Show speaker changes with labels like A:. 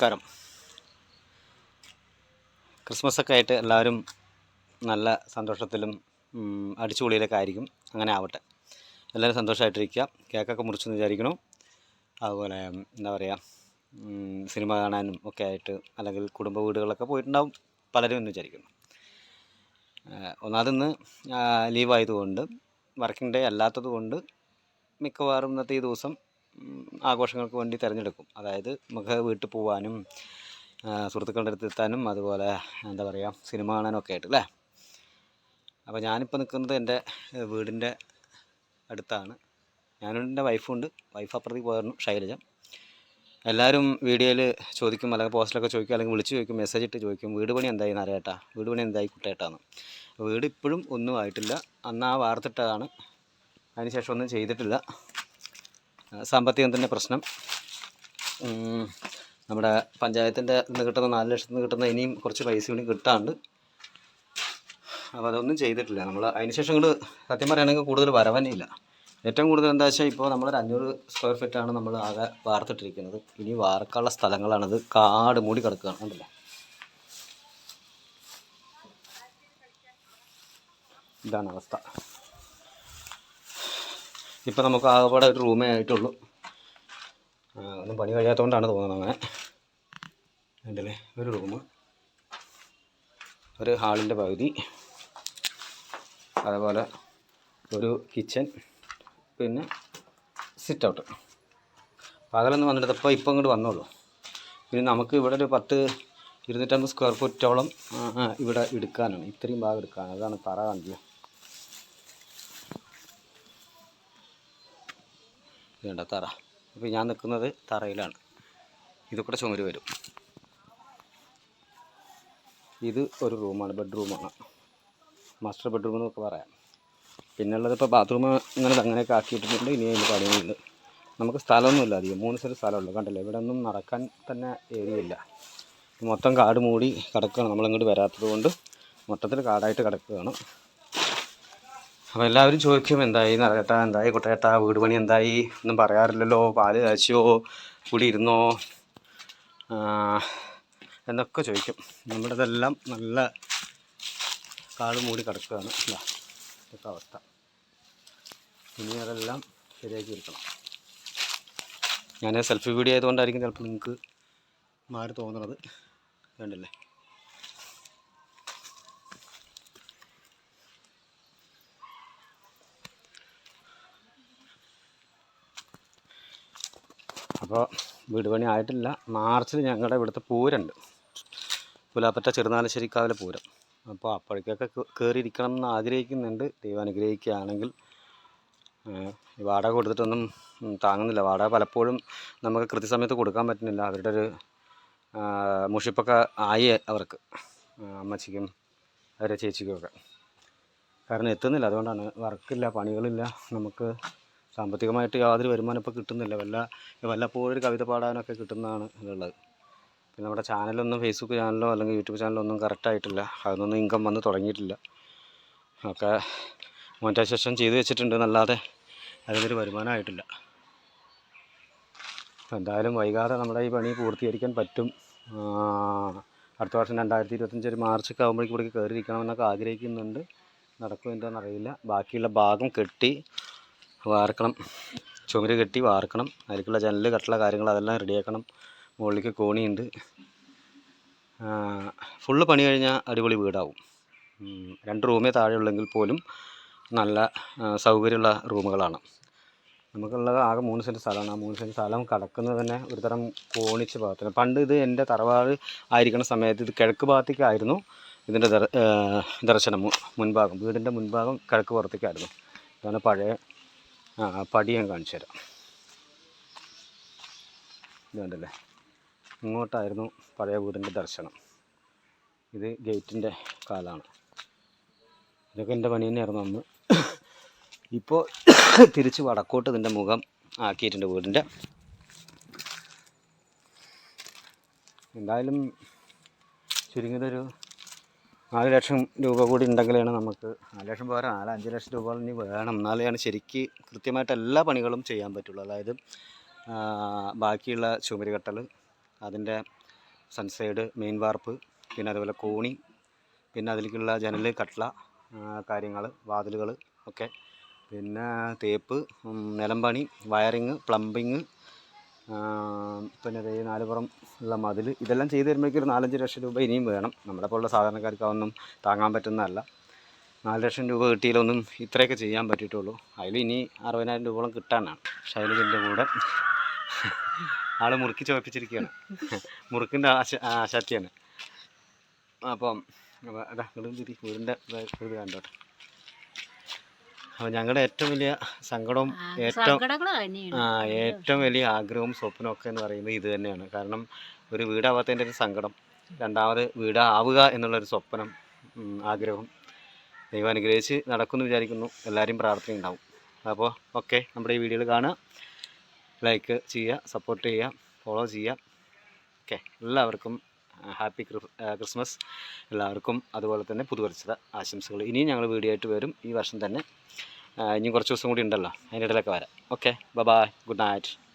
A: നമസ്കാരം. ക്രിസ്മസൊക്കെ ആയിട്ട് എല്ലാവരും നല്ല സന്തോഷത്തിലും അടിച്ചുപൊളിയിലൊക്കെ ആയിരിക്കും. അങ്ങനെ ആവട്ടെ. എല്ലാവരും സന്തോഷമായിട്ടിരിക്കുക കേക്കൊക്കെ മുറിച്ചെന്ന് വിചാരിക്കണം അതുപോലെ എന്താ പറയുക സിനിമ കാണാനും ഒക്കെ ആയിട്ട് അല്ലെങ്കിൽ കുടുംബ വീടുകളിലൊക്കെ പോയിട്ടുണ്ടാവും പലരും എന്ന് വിചാരിക്കുന്നു. ഒന്നാതിന്ന് ലീവായതുകൊണ്ട് വർക്കിംഗ് ഡേ അല്ലാത്തത് കൊണ്ട് മിക്കവാറും ഇന്നത്തെ ഈ ദിവസം ആഘോഷങ്ങൾക്ക് വേണ്ടി തിരഞ്ഞെടുക്കും. അതായത് നമുക്ക് വീട്ടിൽ പോകാനും സുഹൃത്തുക്കളുടെ അടുത്ത് എത്താനും അതുപോലെ എന്താ പറയുക സിനിമ കാണാനും ഒക്കെ ആയിട്ട് അല്ലേ? അപ്പോൾ ഞാനിപ്പോൾ നിൽക്കുന്നത് എന്റെ വീടിന്റെ അടുത്താണ്. ഞാനും എന്റെ വൈഫുണ്ട് വൈഫ് അപ്പുറത്തേക്ക് പോയിരുന്നു ശൈലജ. എല്ലാവരും വീഡിയോയിൽ ചോദിക്കും അല്ലെങ്കിൽ പോസ്റ്റിലൊക്കെ ചോദിക്കും അല്ലെങ്കിൽ വിളിച്ച് ചോദിക്കും മെസ്സേജ് ഇട്ട് ചോദിക്കും വീട് പണി എന്തായി നരേട്ടാ വീട് പണി എന്തായി കുട്ടേട്ടാന്ന്? വീട് ഇപ്പോഴും ഒന്നും ആയിട്ടില്ല. അന്ന് ആ വാർത്തിട്ടതാണ് അതിനുശേഷം ഒന്നും ചെയ്തിട്ടില്ല. ആ, തന്നെ പ്രശ്നം. നമ്മുടെ പഞ്ചായത്തിന്റെ നിന്ന് കിട്ടുന്ന നാല് ലക്ഷത്തിൽ നിന്ന് കിട്ടുന്ന ഇനിയും കുറച്ച് പൈസ കൂടി കിട്ടാണ്ട്. അപ്പോൾ അതൊന്നും ചെയ്തിട്ടില്ല. നമ്മൾ അതിനുശേഷം ഇങ്ങോട്ട് സത്യം പറയുകയാണെങ്കിൽ കൂടുതൽ വരവനില്ല ഏറ്റവും കൂടുതൽ എന്താ വെച്ചാൽ ഇപ്പോൾ നമ്മളൊരു അഞ്ഞൂറ് സ്ക്വയർ ഫീറ്റാണ് നമ്മൾ ആകെ വാർത്തിട്ടിരിക്കുന്നത്. ഇനി വാർക്കാനുള്ള സ്ഥലങ്ങളാണിത്. കാട് മൂടി കിടക്കുകയാണ്. കണ്ടില്ലേ? ഇതാണ് അവസ്ഥ. ഇപ്പം നമുക്ക് ആകെപ്പാടെ ഒരു റൂമേ ആയിട്ടുള്ളൂ. ഒന്നും പണി കഴിയാത്തതുകൊണ്ടാണ് തോന്നുന്നത് അങ്ങനെ. ഉണ്ടല്ലേ ഒരു റൂം ഒരു ഹാളിന്റെ പകുതി. അതുപോലെ ഒരു കിച്ചൺ പിന്നെ സിറ്റ് ഔട്ട് പകലൊന്നും വന്നിട്ട് ഇപ്പോൾ ഇപ്പം ഇങ്ങോട്ട് വന്നോളൂ. പിന്നെ നമുക്ക് ഇവിടെ ഒരു പത്ത് ഇരുന്നൂറ്റമ്പത് സ്ക്വയർ ഫുറ്റോളം ഇവിടെ എടുക്കാനാണ്. ഇത്രയും ഭാഗം എടുക്കാനാണ്. അതാണ് തറ കാണിക്കുക വേണ്ട തറ. അപ്പോൾ ഞാൻ നിൽക്കുന്നത് തറയിലാണ്. ഇതൊക്കെ ചുമര് വരും. ഇത് ഒരു റൂമാണ് ബെഡ്റൂമാണ്. മാസ്റ്റർ ബെഡ്റൂം എന്നൊക്കെ പറയാം. പിന്നെ ഉള്ളത് ഇപ്പോൾ ബാത്റൂം ഇങ്ങനെ അങ്ങനെയൊക്കെ ആക്കിയിട്ടുണ്ട് ഇനി അതിന്റെ പണിയുണ്ട്. നമുക്ക് സ്ഥലമൊന്നുമില്ല അധികം മൂന്ന് സെന്റ് സ്ഥലമുള്ളൂ. കണ്ടല്ലോ ഇവിടെ ഒന്നും നടക്കാൻ തന്നെ ഏരിയ ഇല്ല. മൊത്തം കാട് മൂടി കിടക്കുകയാണ് നമ്മളിങ്ങോട്ട് വരാത്തത് കൊണ്ട് മൊത്തത്തിൽ കാടായിട്ട് കിടക്കുകയാണ്. അപ്പോൾ എല്ലാവരും ചോദിക്കും എന്തായി? നരകേട്ടാ എന്തായി? കുട്ടേട്ടാ വീട് പണി എന്തായി? ഒന്നും പറയാറില്ലല്ലോ. പാൽ കാച്ചിയോ? കൂടി ഇരുന്നോ? എന്നൊക്കെ ചോദിക്കും. നമ്മുടെ ഇതെല്ലാം നല്ല കാട് മൂടി കിടക്കുകയാണ്. ഇതാ, ഇതൊക്കെ അവസ്ഥ. ഇനി അതെല്ലാം ശരിയാക്കി എടുക്കണം. ഞാൻ സെൽഫി വീഡിയോ ആയതുകൊണ്ടായിരിക്കും ചിലപ്പോൾ നിങ്ങൾക്ക് മാറി തോന്നുന്നത് വേണ്ടല്ലേ അപ്പോൾ വീട് പണി ആയിട്ടില്ല. മാർച്ചിൽ ഞങ്ങളുടെ ഇവിടുത്തെ പൂരമുണ്ട് പുലാപ്പറ്റ ചെറുനാലശ്ശേരിക്കാവിലെ പൂരം. അപ്പോൾ അപ്പോഴേക്കൊക്കെ കയറിയിരിക്കണം എന്ന് ആഗ്രഹിക്കുന്നുണ്ട്. ദൈവം അനുഗ്രഹിക്കുകയാണെങ്കിൽ വാടക കൊടുത്തിട്ടൊന്നും താങ്ങുന്നില്ല. വാടക പലപ്പോഴും നമുക്ക് കൃത്യസമയത്ത് കൊടുക്കാൻ പറ്റുന്നില്ല. അവരുടെ ഒരു മുഷിപ്പൊക്കെ ആയി അവർക്ക് അമ്മച്ചിക്കും അവരുടെ ചേച്ചിക്കും ഒക്കെ. കാരണം എത്തുന്നില്ല. അതുകൊണ്ടാണ് വർക്കില്ല പണികളില്ല. നമുക്ക് സാമ്പത്തികമായിട്ട് യാതൊരു വരുമാനം ഇപ്പോൾ കിട്ടുന്നില്ല. വല്ല വല്ലപ്പോഴും ഒരു കവിത പാടാനൊക്കെ കിട്ടുന്നതാണ് ഉള്ളത്. പിന്നെ നമ്മുടെ ചാനലൊന്നും ഫേസ്ബുക്ക് ചാനലോ അല്ലെങ്കിൽ യൂട്യൂബ് ചാനലോ ഒന്നും കറക്റ്റായിട്ടില്ല അതൊന്നും ഇൻകം വന്ന് തുടങ്ങിയിട്ടില്ല. ഒക്കെ മോണിറ്റൈസേഷൻ ചെയ്ത് വെച്ചിട്ടുണ്ട്. എന്നല്ലാതെ അതിനൊരു വരുമാനമായിട്ടില്ല എന്തായാലും വൈകാതെ നമ്മുടെ ഈ പണി പൂർത്തീകരിക്കാൻ പറ്റും. അടുത്ത വർഷം രണ്ടായിരത്തി ഇരുപത്തഞ്ച് ഒരു മാർച്ചൊക്കെ ആകുമ്പോഴേക്കും ഇവിടേക്ക് കയറിയിരിക്കണമെന്നൊക്കെ ആഗ്രഹിക്കുന്നുണ്ട്. നടക്കുമോ അറിയില്ല ബാക്കിയുള്ള ഭാഗം കെട്ടി വാർക്കണം. ചുമര് കെട്ടി വാർക്കണം. അതിലേക്കുള്ള ജനൽ കട്ടുള്ള കാര്യങ്ങൾ അതെല്ലാം റെഡിയാക്കണം. മുകളിലേക്ക് കോണിയുണ്ട്. ഫുള്ള് പണി കഴിഞ്ഞാൽ അടിപൊളി വീടാവും. രണ്ട് റൂമേ താഴെയുള്ളെങ്കിൽ പോലും നല്ല സൗകര്യമുള്ള റൂമുകളാണ്. നമുക്കുള്ളത് ആകെ മൂന്ന് സെന്റ് സ്ഥലമാണ്. ആ മൂന്ന് സെന്റ് സ്ഥലം കിടക്കുന്നത് തന്നെ ഒരു തരം കോണിച്ച് ഭാഗത്തിന് പണ്ട് ഇത് എന്റെ തറവാട് ആയിരിക്കുന്ന സമയത്ത് ഇത് കിഴക്ക് ഭാഗത്തേക്കായിരുന്നു ഇതിന്റെ ദർ ദർശനം മുൻഭാഗം. വീടിന്റെ മുൻഭാഗം കിഴക്ക് പുറത്തേക്കായിരുന്നു. അതാണ് പഴയ ആ, പടി ഞാൻ കാണിച്ചു തരാം. ഇതുണ്ടല്ലേ? ഇങ്ങോട്ടായിരുന്നു പഴയ വീടിന്റെ ദർശനം. ഇത് ഗേറ്റിന്റെ കാലാണ്. ഇതൊക്കെ എന്റെ പണി തന്നെയായിരുന്നു അന്ന്. ഇപ്പോൾ തിരിച്ച് വടക്കോട്ട് ഇതിന്റെ മുഖം ആക്കിയിട്ടുണ്ട് വീടിന്റെ. എന്തായാലും ചുരുങ്ങിയതൊരു നാല് ലക്ഷം രൂപ കൂടി ഉണ്ടെങ്കിലാണ് നമുക്ക് നാല് ലക്ഷം പോരാ നാല് അഞ്ച് ലക്ഷം രൂപ ഇനി വേണം. എന്നാലാണ് ശരിക്ക് കൃത്യമായിട്ട് എല്ലാ പണികളും ചെയ്യാൻ പറ്റുള്ളൂ. അതായത് ബാക്കിയുള്ള ചുമര് കെട്ടൽ അതിന്റെ സൺസൈഡ് മെയിൻ വാർപ്പ് പിന്നെ അതുപോലെ കോണി പിന്നെ അതിലേക്കുള്ള ജനൽ കട്ട്ള കാര്യങ്ങൾ വാതിലുകൾ ഒക്കെ പിന്നെ തേപ്പ് നിലംപണി വയറിങ് പ്ലംബിങ് പിന്നെ അതേ നാലുപുറം ഉള്ള മതിൽ ഇതെല്ലാം ചെയ്ത് വരുമ്പോഴേക്കും ഒരു നാലഞ്ച് ലക്ഷം രൂപ ഇനിയും വേണം. നമ്മളെ പോലുള്ള സാധാരണക്കാർക്ക് അതൊന്നും താങ്ങാൻ പറ്റുന്നതല്ല. നാല് ലക്ഷം രൂപ കിട്ടിയാലൊന്നും ഇത്രയൊക്കെ ചെയ്യാൻ പറ്റിയിട്ടുള്ളൂ. അതിൽ ഇനി അറുപതിനായിരം രൂപയോളം കിട്ടാനാണ്. ശൈലജന്റെ കൂടെ ആൾ മുറുക്കി ചോദിപ്പിച്ചിരിക്കുകയാണ് മുറുക്കിന്റെ ആശാറ്റിയാണ് അപ്പം അതാ ഇങ്ങോട്ട് തിരി വീടിന്റെ ഇത് കണ്ടോട്ടെ. അപ്പോൾ ഞങ്ങളുടെ ഏറ്റവും വലിയ സങ്കടവും ഏറ്റവും ആ ഏറ്റവും വലിയ ആഗ്രഹവും സ്വപ്നവും ഒക്കെ എന്ന് പറയുന്നത് ഇത് തന്നെയാണ്. കാരണം ഒരു വീടാവാത്തതിന്റെ ഒരു സങ്കടം രണ്ടാമത് വീടാവുക എന്നുള്ളൊരു സ്വപ്നം ആഗ്രഹം ദൈവം അനുഗ്രഹിച്ച് നടക്കുമെന്ന് വിചാരിക്കുന്നു. എല്ലാവരും പ്രാർത്ഥന ഉണ്ടാവും അപ്പോൾ ഓക്കെ നമ്മുടെ ഈ വീഡിയോയിൽ കാണുക. ലൈക്ക് ചെയ്യുക സപ്പോർട്ട് ചെയ്യുക ഫോളോ ചെയ്യുക. ഓക്കെ എല്ലാവർക്കും ഹാപ്പി ക്രിസ്മസ് എല്ലാവർക്കും അതുപോലെ തന്നെ പുതുവത്സര ആശംസകൾ. ഇനിയും ഞങ്ങൾ വീഡിയോ ആയിട്ട് വരും ഈ വർഷം തന്നെ. ഇനിയും കുറച്ച് ദിവസം കൂടി ഉണ്ടല്ലോ. അതിന്റെ ഇടയിലൊക്കെ വരാം. Okay bye good night